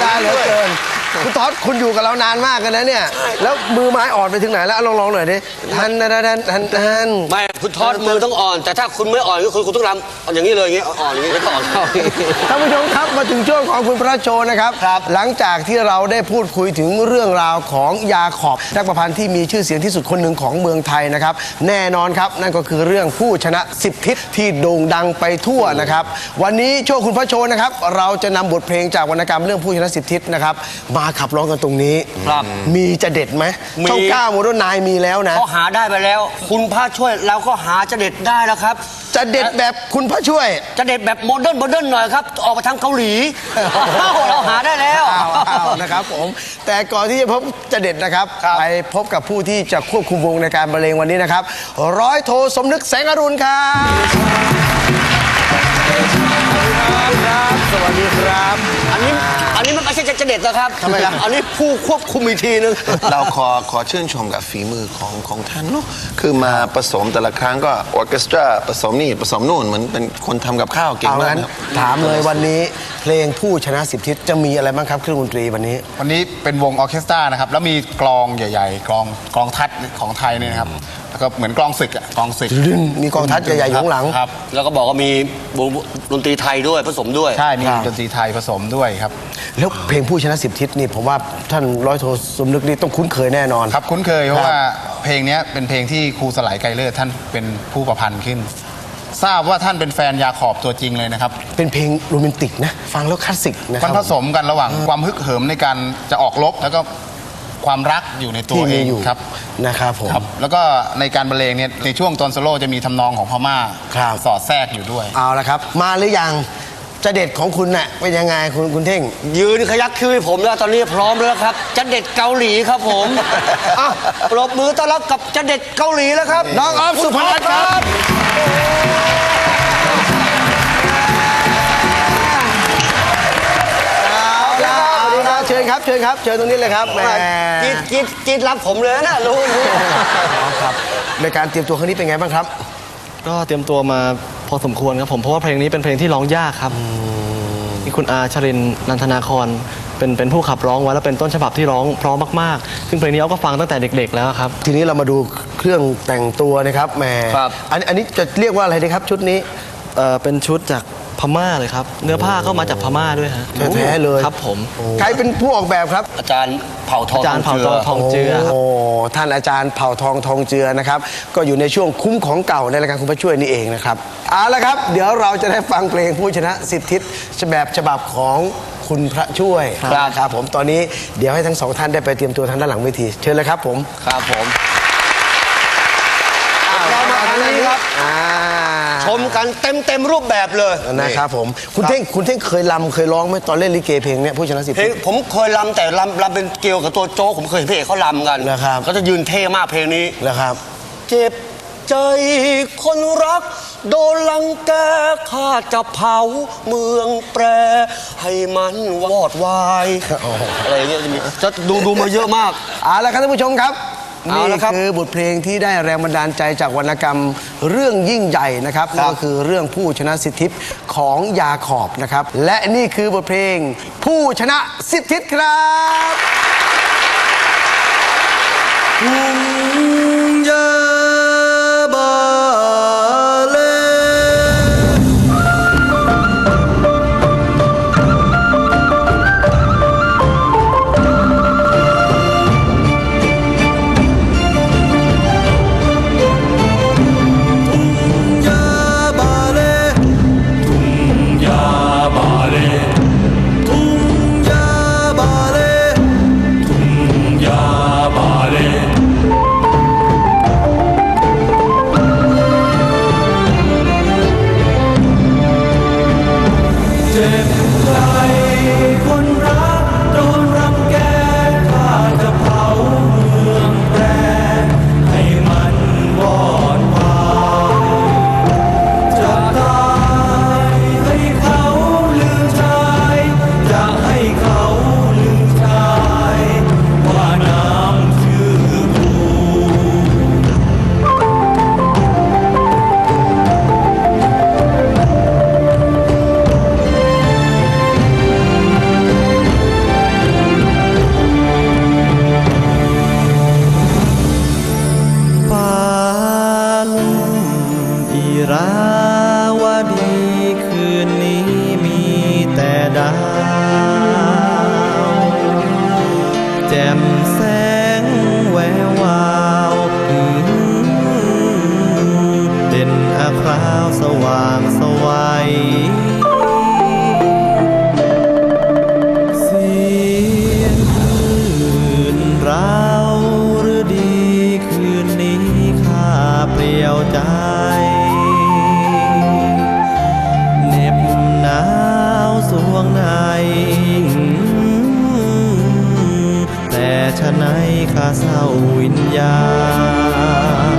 That. คุณท็อตคุณอยู่กับเรานานมากกันนะเนี่ย แล้วมือไม้อ่อนไปถึงไหนแล้วเอาลองลองหน่อยดิทันทันทันทันทันไม่คุณทอดมือต้องอ่อน แต่ถ้าคุณไม่อ่อนก็คือคุณต้องรำเอาอย่างนี้เลยอย่างนี้อ่อนอย่างนี้แล้วก็อ่อนเข้าท่านผู้ชมครับมาถึงช่วงของคุณพระโชว์นะครับ หลังจากที่เราได้พูดคุยถึงเรื่องราวของยาขอบนักประพันธ์ที่มีชื่อเสียงที่สุดคนหนึ่งของเมืองไทยนะครับ แน่นอนครับนั่นก็คือเรื่องผู้ชนะสิบทิศที่โด่งดังไปทั่วนะครับ วันนี้ช่วงคุณพระโชว์นะครับ เราจะนำบทเพลงจากวรรณกรรมเรื่องผู้ชนะสิบทิศนะครับมาขับร้องกันตรงนี้ ครับมีจะเด็ดไหมมี ช่องเก้าโมโดนายมีแล้วนะ เขาหาได้ไปแล้ว คุณพระช่วยเราก็หาจะเด็ดได้แล้วครับจะเด็ดแบบคุณพระช่วยจะเด็ดแบบโมเดิร์นโมเดิร์นหน่อยครับ ออกไปทางเกาหลีอ้าวเราหาได้แล้ว อ้าวอ้าวนะครับผม แต่ก่อนที่จะพบจะเด็ดนะครับ ครับ ไปพบกับผู้ที่จะควบคุมวงในการบรรเลงวันนี้นะครับ ร้อยโทสมนึกแสงอรุณครับครับสวัสดีครับอั นนี้อันนี้มันไม่ใช่จะเด็ดนะครับทำไมล่ะ อันนี้ผู้ควบคุมอีกทีนึง เราขอขอชื่นชมกับฝีมือของของท่านเนาะคือมาผสมแต่ละครั้งก็ออร์เคสตราผสมนี่ผสมนู่นเหมือนเป็นคนทำกับข้าวเก่งเอามากงั้นครับ ถามเลยวันนี้เพลงผู้ชนะสิบทิศจะมีอะไรบ้างครับเครื่องดนตรีวันนี้ วันนี้เป็นวงออร์เคสตรานะครับ แล้วมีกลองใหญ่ ๆ กลองกลองทัดของไทยเนี่ยนะครับแล้วก็เหมือนกลองศึกอะกลองศึก มีกลองทัดใหญ่ๆอยู่ข้างหลัง ครับ แล้วก็บอกว่ามีวงดนตรีไทยด้วยผสมด้วยใช่ มีครับดนตรีไทยผสมด้วยครับ แล้วเพลงผู้ชนะสิบทิศนี่ผมว่าท่านร้อยโทสมนึกนี่ต้องคุ้นเคยแน่นอน ครับคุ้นเคยเพครัราะบว่าเพลงเนี้ยเป็นเพลงที่ครูสลายไกรเลิศท่านเป็นผู้ประพันธ์ขึ้น ทราบว่าท่านเป็นแฟนยาขอบตัวจริงเลยนะครับ เป็นเพลงโรแมนติกนะ ฟังแล้วคลาสสิกนะคมัรันบ ผสมกันระหว่างความฮึกเหิมในการจะออกรบแล้วก็ ความรักอยู่ในตัวที่เอมีงอยู่ครับ นะครับผม ครับแล้วก็ในการบรรเลงเนี่ยในช่วงตอนโซโล่จะมีทำนองของพม่าครับ สอดแทรกอยู่ด้วย เอาละครับ มาหรือยังจะเด็ดของคุณน่ะเป็นยังไงคุณคุณเท่ง ยืนขยักคิ้วให้ผมแล้วตอนนี้พร้อมแล้วครับจะเด็ดเกาหลีครับผม อะปรบมือต้อนรับกับจะเด็ดเกาหลีแล้วครับน้องออฟสุพนัทครับเญครับเชิญครับเชิญตรงนี้เลยครับแหมกรีดกรีดกรีดรับผมเลยนะรู้รู้ครับในการเตรียมตัวครั้งนี้เป็นไงบ้างครับ ก็เตรียมตัวมาพอสมควรครับผมเพราะว่าเพลงนี้เป็นเพลงที่ร้องยากครับมีคุณอาชรินทร์นันทนาครเป็นเป็นผู้ขับร้องไว้แล้วเป็นต้นฉบับที่ร้องเพร้อมมากๆ ซึ่งเพลงนี้เอาก็ฟังตั้งแต่เด็ก ๆ แล้วครับ ทีนี้เรามาดูเครื่องแต่งตัวนะครับแหมครับอันอันนี้จะเรียกว่าอะไรดีครับชุดนี้เอ่อเป็นชุดจาก พม่าเลยครับ เนื้อผ้าก็มาจากพม่าด้วยฮะแท้ๆเลยครับผม ใครเป็นผู้ออกแบบครับ อาจารย์เผ่าทองอาจารย์เผ่าทองทองเจือครับโอ้ท่านอาจารย์เผ่าทองทองเจือนะครับ ก็อยู่ในช่วงคุ้มของเก่าในรายการคุณพระช่วยนี่เองนะครับเอาละครับ เดี๋ยวเราจะได้ฟังเพลงผู้ชนะสิบทิศแบบฉบับของคุณพระช่วยครับครับผมตอนนี้เดี๋ยวให้ทั้งสองท่านได้ไปเตรียมตัวทางด้านหลังเวทีเชิญเลยครับผมครับผม เรามาทางนี้ครับอ่า ชม กันเต็มเต็มรูปแบบเลยนะครับผมคุณเท่งคุณเท่งเคยลำเคยร้องไหมตอนเล่นลิเกเพลงเนี้ยผู้ชนะสิบเพลทิงศผมเคยลำแต่ลำลำเป็นเกี่ยวกับตัวโจ๊กผมเคยเห็นพระเอกเขาลำกันเหรอครับเขาจะยืนเท่มากเพลงนี้นะครับ เจ็บใจคนรัก โดนลังแกข้าจะเผาเมืองแปร ให้มันวอดวายอะไรอย่างเงี้ยจะมีจะดูดูมาเยอะมากเอาละครับท่านผู้ชมครับเอานี่ละครับคือบทเพลงที่ได้แรงบันดาลใจจากวรรณกรรม เรื่องยิ่งใหญ่นะครับนั่นก็คือเรื่องผู้ชนะสิทธิพของยาขอบนะครับ และนี่คือบทเพลงผู้ชนะสิทธิพครับ เจ็บใจคน คราวสว่างสวัยเสียงคลื่นราวหรือดีคืนนี้ข้าเปลี่ยวใจเหน็บหนาวสวงในแต่ชะไหนข้าเศร้าวิญญาณ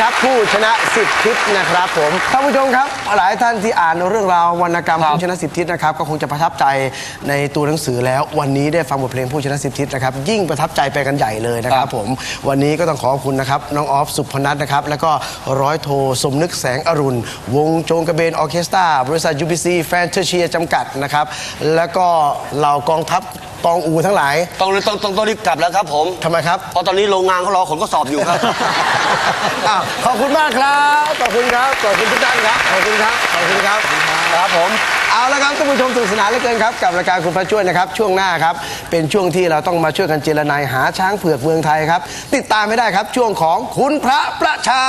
ครับผู้ชนะสิบทิศนะครับผมท่านผู้ชมครับ หลายท่านที่อ่านเรื่องราววรรณกรรมผู้ชนะสิบทิศนะครับก็คงจะประทับใจในตัวหนังสือแล้ว วันนี้ได้ฟังบทเพลงผู้ชนะสิบทิศนะครับยิ่งประทับใจไปกันใหญ่เลยนะครับผมวันนี้ก็ต้องขอบคุณนะครับน้องออฟสุพนัทนะครับแล้วก็ร้อยโทสมนึกแสงอรุณ วงโจงกระเบนออร์เคสตราบริษัท UBC แฟนเทเชียจำกัดนะครับแล้วก็เหล่ากองทัพ กองอูทั้งหลายต้องต้องต้องต้องรีบกลับแล้วครับผมทำไมครับ เพราะตอนนี้โรงงานเขารอขนก็สอบอยู่ครับ อ้าวขอบคุณมากครับ ขอบคุณครับ ขอบคุณทุกท่านครับ ขอบคุณครับ ขอบคุณครับ ครับผม เอาละครับท่านผู้ชมสนุกสนานเหลือเกินครับ กับรายการคุณพระช่วยนะครับ ช่วงหน้าครับ เป็นช่วงที่เราต้องมาช่วยกันเจรนายหาช้างเผือกเมืองไทยครับ ติดตามไม่ได้ครับ ช่วงของคุณพระประชา